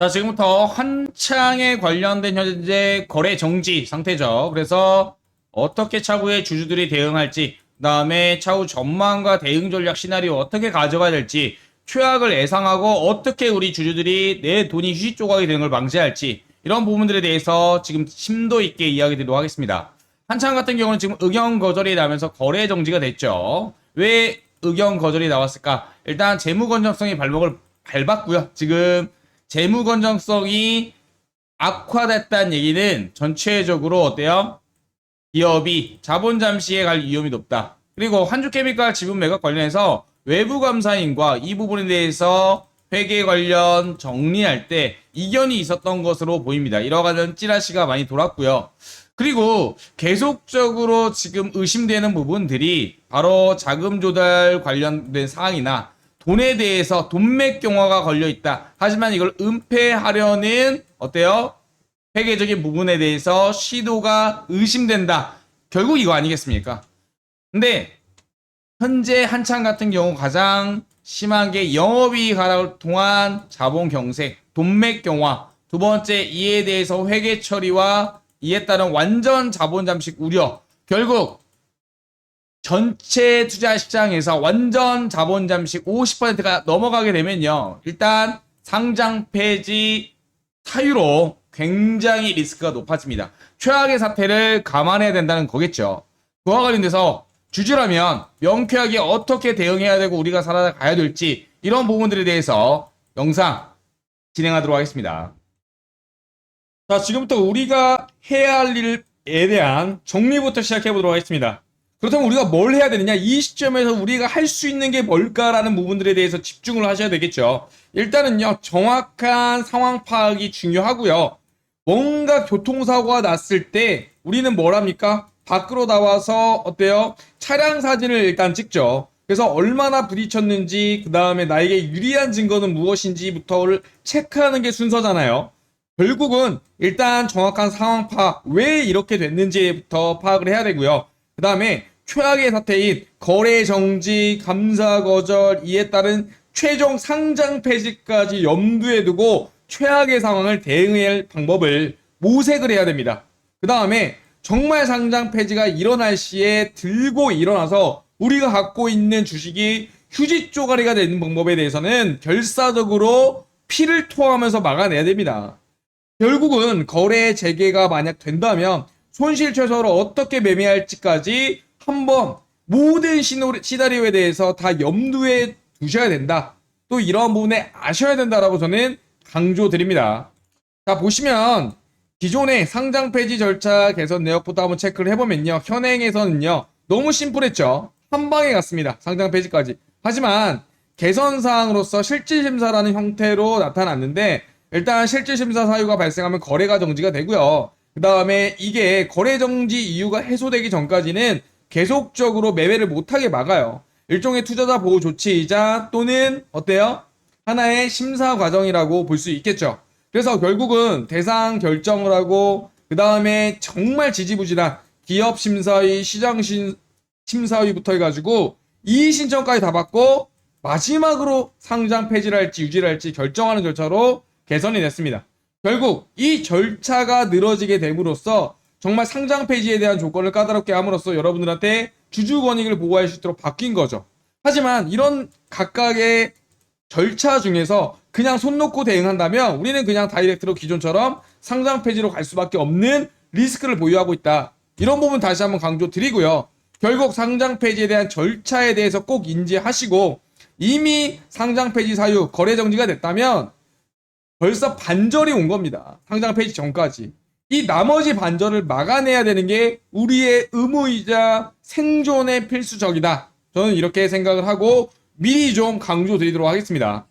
자, 지금부터 한창에 관련된 현재 거래 정지 상태죠. 그래서 어떻게 차후에 주주들이 대응할지, 그 다음에 차후 전망과 대응 전략 시나리오 어떻게 가져가야 될지, 최악을 예상하고 어떻게 우리 주주들이 내 돈이 휴지 조각이 되는 걸 방지할지, 이런 부분들에 대해서 지금 심도 있게 이야기 드리도록 하겠습니다. 한창 같은 경우는 지금 의견 거절이 나면서 거래 정지가 됐죠. 왜 의견 거절이 나왔을까? 일단 재무 건전성이 발목을 밟았고요. 지금 재무 건전성이 악화됐다는 얘기는 전체적으로 어때요? 기업이 자본 잠시에 갈 위험이 높다. 그리고 한주케미칼 지분 매각 관련해서 외부 감사인과 이 부분에 대해서 회계 관련 정리할 때 이견이 있었던 것으로 보입니다. 이러 가는 찌라시가 많이 돌았고요. 그리고 계속적으로 지금 의심되는 부분들이 바로 자금 조달 관련된 사항이나 돈에 대해서 돈맥 경화가 걸려 있다. 하지만 이걸 은폐하려는 어때요? 회계적인 부분에 대해서 시도가 의심된다. 결국 이거 아니겠습니까? 근데 현재 한창 같은 경우 가장 심한 게 영업이익 하락을 통한 자본 경색, 돈맥 경화. 두 번째 이에 대해서 회계 처리와 이에 따른 완전 자본 잠식 우려. 결국 전체 투자 시장에서 완전 자본 잠식 50%가 넘어가게 되면요. 일단 상장 폐지 사유로 굉장히 리스크가 높아집니다. 최악의 사태를 감안해야 된다는 거겠죠. 그와 관련돼서 주주라면 명쾌하게 어떻게 대응해야 되고 우리가 살아가야 될지 이런 부분들에 대해서 영상 진행하도록 하겠습니다. 자, 지금부터 우리가 해야 할 일에 대한 정리부터 시작해 보도록 하겠습니다. 그렇다면 우리가 뭘 해야 되느냐? 이 시점에서 우리가 할 수 있는 게 뭘까라는 부분들에 대해서 집중을 하셔야 되겠죠. 일단은요, 정확한 상황 파악이 중요하고요. 뭔가 교통사고가 났을 때 우리는 뭘 합니까? 밖으로 나와서 어때요? 차량 사진을 일단 찍죠. 그래서 얼마나 부딪혔는지, 그 다음에 나에게 유리한 증거는 무엇인지부터를 체크하는 게 순서잖아요. 결국은 일단 정확한 상황 파악, 왜 이렇게 됐는지부터 파악을 해야 되고요. 그 다음에 최악의 사태인 거래 정지, 감사 거절, 이에 따른 최종 상장 폐지까지 염두에 두고 최악의 상황을 대응할 방법을 모색을 해야 됩니다. 그 다음에 정말 상장 폐지가 일어날 시에 들고 일어나서 우리가 갖고 있는 주식이 휴지 쪼가리가 되는 방법에 대해서는 결사적으로 피를 토하면서 막아내야 됩니다. 결국은 거래 재개가 만약 된다면 손실 최소로 어떻게 매매할지까지 한번 모든 시나리오에 대해서 다 염두에 두셔야 된다. 또 이러한 부분에 아셔야 된다라고 저는 강조드립니다. 자, 보시면 기존의 상장 폐지 절차 개선 내역부터 한번 체크를 해보면요. 현행에서는요. 너무 심플했죠. 한 방에 갔습니다. 상장 폐지까지. 하지만 개선 사항으로서 실질 심사라는 형태로 나타났는데 일단 실질 심사 사유가 발생하면 거래가 정지가 되고요. 그 다음에 이게 거래 정지 이유가 해소되기 전까지는 계속적으로 매매를 못하게 막아요. 일종의 투자자 보호 조치이자 또는 어때요? 하나의 심사 과정이라고 볼 수 있겠죠. 그래서 결국은 대상 결정을 하고 그 다음에 정말 지지부진한 기업 심사위, 시장 심, 심사위부터 해가지고 이의 신청까지 다 받고 마지막으로 상장 폐지를 할지 유지를 할지 결정하는 절차로 개선이 됐습니다. 결국 이 절차가 늘어지게 됨으로써 정말 상장 폐지에 대한 조건을 까다롭게 함으로써 여러분들한테 주주 권익을 보호할 수 있도록 바뀐 거죠. 하지만 이런 각각의 절차 중에서 그냥 손 놓고 대응한다면 우리는 그냥 다이렉트로 기존처럼 상장 폐지로 갈 수밖에 없는 리스크를 보유하고 있다. 이런 부분 다시 한번 강조 드리고요. 결국 상장 폐지에 대한 절차에 대해서 꼭 인지하시고 이미 상장 폐지 사유 거래 정지가 됐다면 벌써 반절이 온 겁니다. 상장 폐지 전까지. 이 나머지 반절을 막아내야 되는 게 우리의 의무이자 생존의 필수적이다. 저는 이렇게 생각을 하고 미리 좀 강조 드리도록 하겠습니다.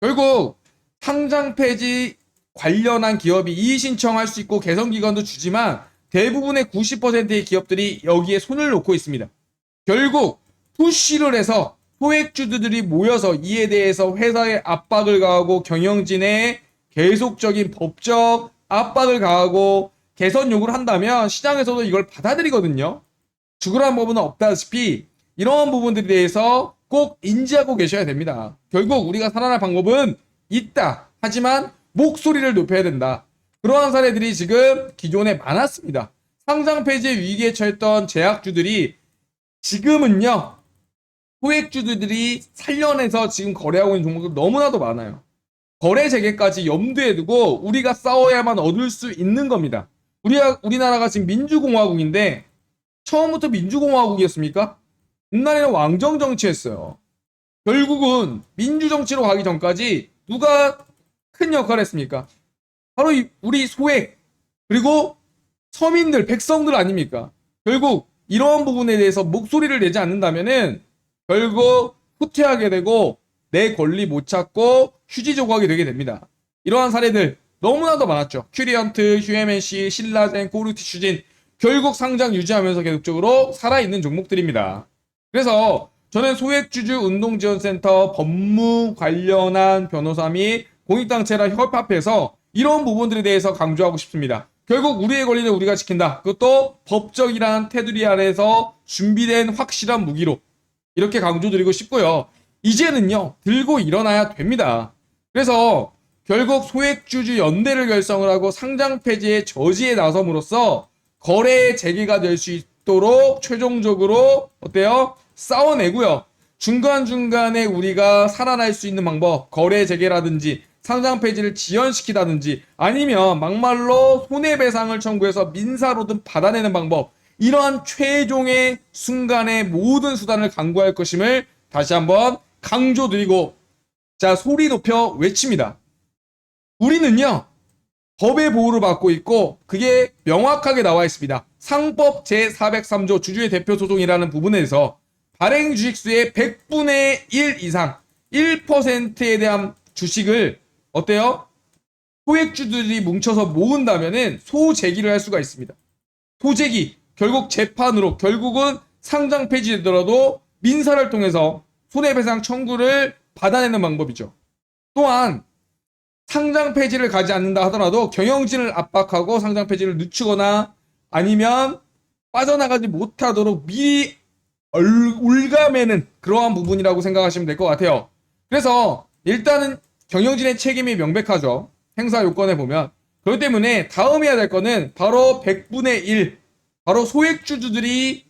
결국 상장 폐지 관련한 기업이 이의 신청할 수 있고 개선 기간도 주지만 대부분의 90%의 기업들이 여기에 손을 놓고 있습니다. 결국 푸시를 해서 소액주주들이 모여서 이에 대해서 회사에 압박을 가하고 경영진에 계속적인 법적 압박을 가하고 개선 요구를 한다면 시장에서도 이걸 받아들이거든요. 죽으라는 법은 없다시피 이러한 부분들에 대해서 꼭 인지하고 계셔야 됩니다. 결국 우리가 살아날 방법은 있다. 하지만 목소리를 높여야 된다. 그러한 사례들이 지금 기존에 많았습니다. 상장 폐지의 위기에 처했던 제약주들이 지금은요 소액주들이 살려내서 지금 거래하고 있는 종목들 너무나도 많아요. 거래 재개까지 염두에 두고 우리가 싸워야만 얻을 수 있는 겁니다. 우리가 우리나라가 지금 민주공화국인데 처음부터 민주공화국이었습니까? 옛날에는 왕정 정치했어요. 결국은 민주정치로 가기 전까지 누가 큰 역할을 했습니까? 바로 이- 우리 소액 그리고 서민들 백성들 아닙니까? 결국 이러한 부분에 대해서 목소리를 내지 않는다면은 결국 후퇴하게 되고 내 권리 못 찾고 휴지 조각이 되게 됩니다. 이러한 사례들 너무나도 많았죠. 큐리언트, 휴에멘시, 신라젠, 코르티 슈진 결국 상장 유지하면서 계속적으로 살아있는 종목들입니다. 그래서 저는 소액주주 운동지원센터 법무 관련한 변호사 및 공익단체랑 협합해서 이런 부분들에 대해서 강조하고 싶습니다. 결국 우리의 권리는 우리가 지킨다. 그것도 법적이란 테두리 아래에서 준비된 확실한 무기로 이렇게 강조드리고 싶고요. 이제는요, 들고 일어나야 됩니다. 그래서 결국 소액주주 연대를 결성을 하고 상장 폐지의 저지에 나섬으로써 거래 재개가 될 수 있도록 최종적으로 어때요? 싸워내고요. 중간중간에 우리가 살아날 수 있는 방법, 거래 재개라든지 상장 폐지를 지연시키다든지 아니면 막말로 손해배상을 청구해서 민사로든 받아내는 방법 이러한 최종의 순간의 모든 수단을 강구할 것임을 다시 한번 강조드리고 자 소리 높여 외칩니다. 우리는요 법의 보호를 받고 있고 그게 명확하게 나와 있습니다. 상법 제403조 주주의 대표 소송이라는 부분에서 발행 주식수의 100분의 1 이상 1%에 대한 주식을 어때요? 소액주들이 뭉쳐서 모은다면은 소재기를 할 수가 있습니다. 소재기 결국 재판으로 결국은 상장 폐지되더라도 민사를 통해서 손해배상 청구를 받아내는 방법이죠. 또한 상장 폐지를 가지 않는다 하더라도 경영진을 압박하고 상장 폐지를 늦추거나 아니면 빠져나가지 못하도록 미리 얼- 올가매는 그러한 부분이라고 생각하시면 될 것 같아요. 그래서 일단은 경영진의 책임이 명백하죠. 행사 요건에 보면. 그렇기 때문에 다음 해야 될 거는 바로 100분의 1, 바로 소액주주들이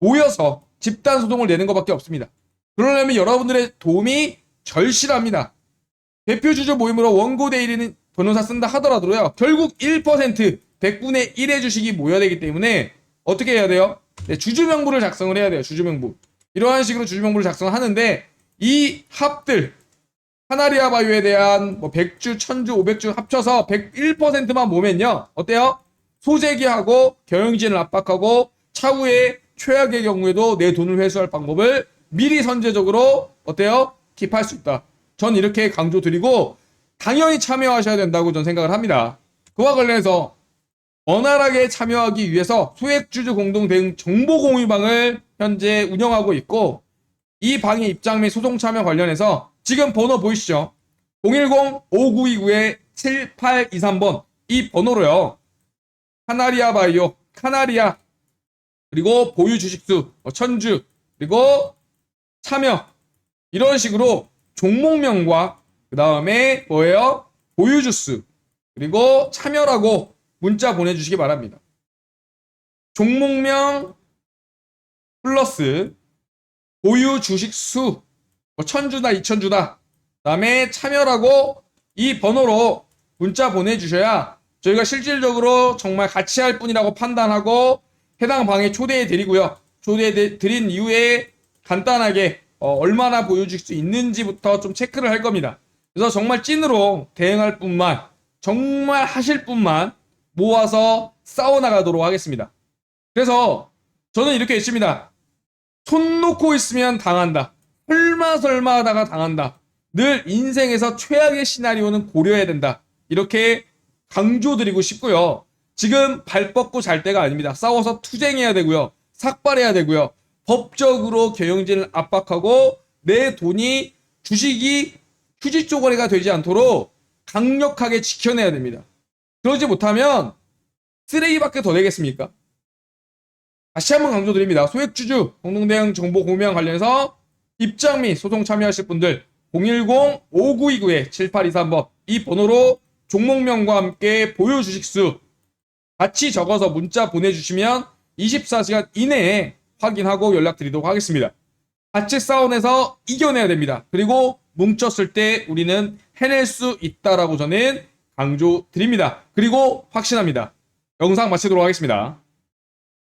모여서 집단 소송을 내는 것밖에 없습니다. 그러려면 여러분들의 도움이 절실합니다. 대표 주주 모임으로 원고 대리는 변호사 쓴다 하더라도요. 결국 1% 100분의 1의 주식이 모여야 되기 때문에 어떻게 해야 돼요? 네, 주주 명부를 작성을 해야 돼요. 주주 명부. 이러한 식으로 주주 명부를 작성하는데 이 합들 하나리아 바이오에 대한 뭐 100주, 1000주, 500주 합쳐서 101%만 모면요. 어때요? 소재기하고 경영진을 압박하고 차후에 최악의 경우에도 내 돈을 회수할 방법을 미리 선제적으로 어때요? 킵할 수 있다. 전 이렇게 강조드리고 당연히 참여하셔야 된다고 전 생각을 합니다. 그와 관련해서 원활하게 참여하기 위해서 소액주주 공동 대응 정보 공유방을 현재 운영하고 있고 이 방의 입장 및 소송 참여 관련해서 지금 번호 보이시죠? 010-5929-7823번 이 번호로요. 카나리아 바이오, 카나리아 그리고 보유 주식수, 뭐 천주 그리고 참여 이런 식으로 종목명과 그 다음에 뭐예요? 보유 주스 그리고 참여라고 문자 보내주시기 바랍니다. 종목명 플러스 보유 주식 수, 뭐 천주다, 이천주다. 다음에 참여라고 이 번호로 문자 보내주셔야 저희가 실질적으로 정말 같이 할 분이라고 판단하고 해당 방에 초대해 드리고요. 초대해 드- 드린 이후에 간단하게 어, 얼마나 보여줄 수 있는지부터 좀 체크를 할 겁니다. 그래서 정말 찐으로 대응할 뿐만 정말 하실 분만 모아서 싸워나가도록 하겠습니다. 그래서 저는 이렇게 했습니다. 손 놓고 있으면 당한다. 설마 설마 하다가 당한다. 늘 인생에서 최악의 시나리오는 고려해야 된다. 이렇게 강조드리고 싶고요. 지금 발 뻗고 잘 때가 아닙니다. 싸워서 투쟁해야 되고요. 삭발해야 되고요. 법적으로 경영진을 압박하고 내 돈이 주식이 휴지 쪼가리가 되지 않도록 강력하게 지켜내야 됩니다. 그러지 못하면 쓰레기밖에 더 되겠습니까? 다시 한번 강조드립니다. 소액주주 공동대응 정보 공유와 관련해서 입장 및 소송 참여하실 분들 010-5929-7823번 이 번호로 종목명과 함께 보유 주식수 같이 적어서 문자 보내주시면 24시간 이내에 확인하고 연락드리도록 하겠습니다. 같이 싸움에서 이겨내야 됩니다. 그리고 뭉쳤을 때 우리는 해낼 수 있다라고 저는 강조 드립니다. 그리고 확신합니다. 영상 마치도록 하겠습니다.